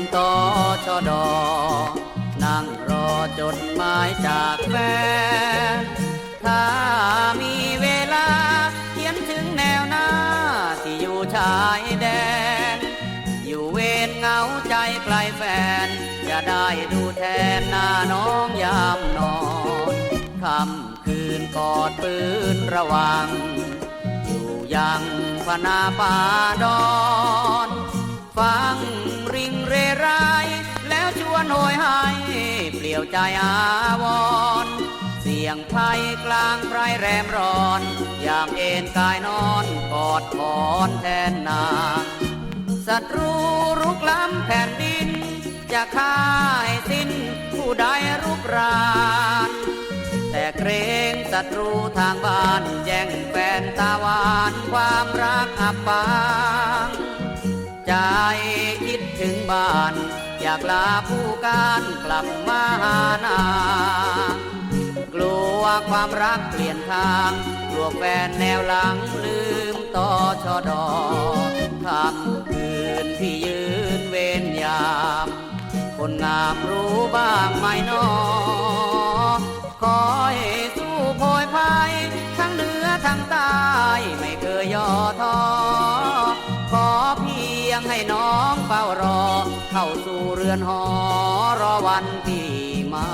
นต่อชอดอ นั่งรอจดหมายจากแฟน ถ้ามีเวลา เขียนถึงแนวหน้า ที่อยู่ชายแดน อยู่เวรเงาใจไกลแฟน จะได้ดูแทนหน้าน้องยามนอนคำคืนกอดปืนระวัง อยู่ยังพนาป่าดอนฟังริงเร โหยหายเปลี่ยวใจอาวร เสียงไพรกลางไพรแรมร้อน ยามเอ็นกายนอนกอดคอนแทนนางศัตรูรุกล้ำแผ่นดิน จะฆ่าให้สิ้นผู้ใดรุกราน แต่เกรงศัตรูทางบ้านแย่งแฟนตาวานความรักอับปาง ใจคิดถึงบ้าน อยากลาผู้การกลับมาหานา กลัวความรักเปลี่ยนทางกลัวแฟนแนวหลังลืมต่อชอดอค่ำคืนที่ยืนเวรยาม คนงามรู้บ้างไหมนอคอยสู้โพยภัยทั้งเหนือทั้งใต้ไม่เคยย่อท้อขอเพียงให้น้องเฝ้ารอ เข้าสู่เรือนหอรอวันที่มา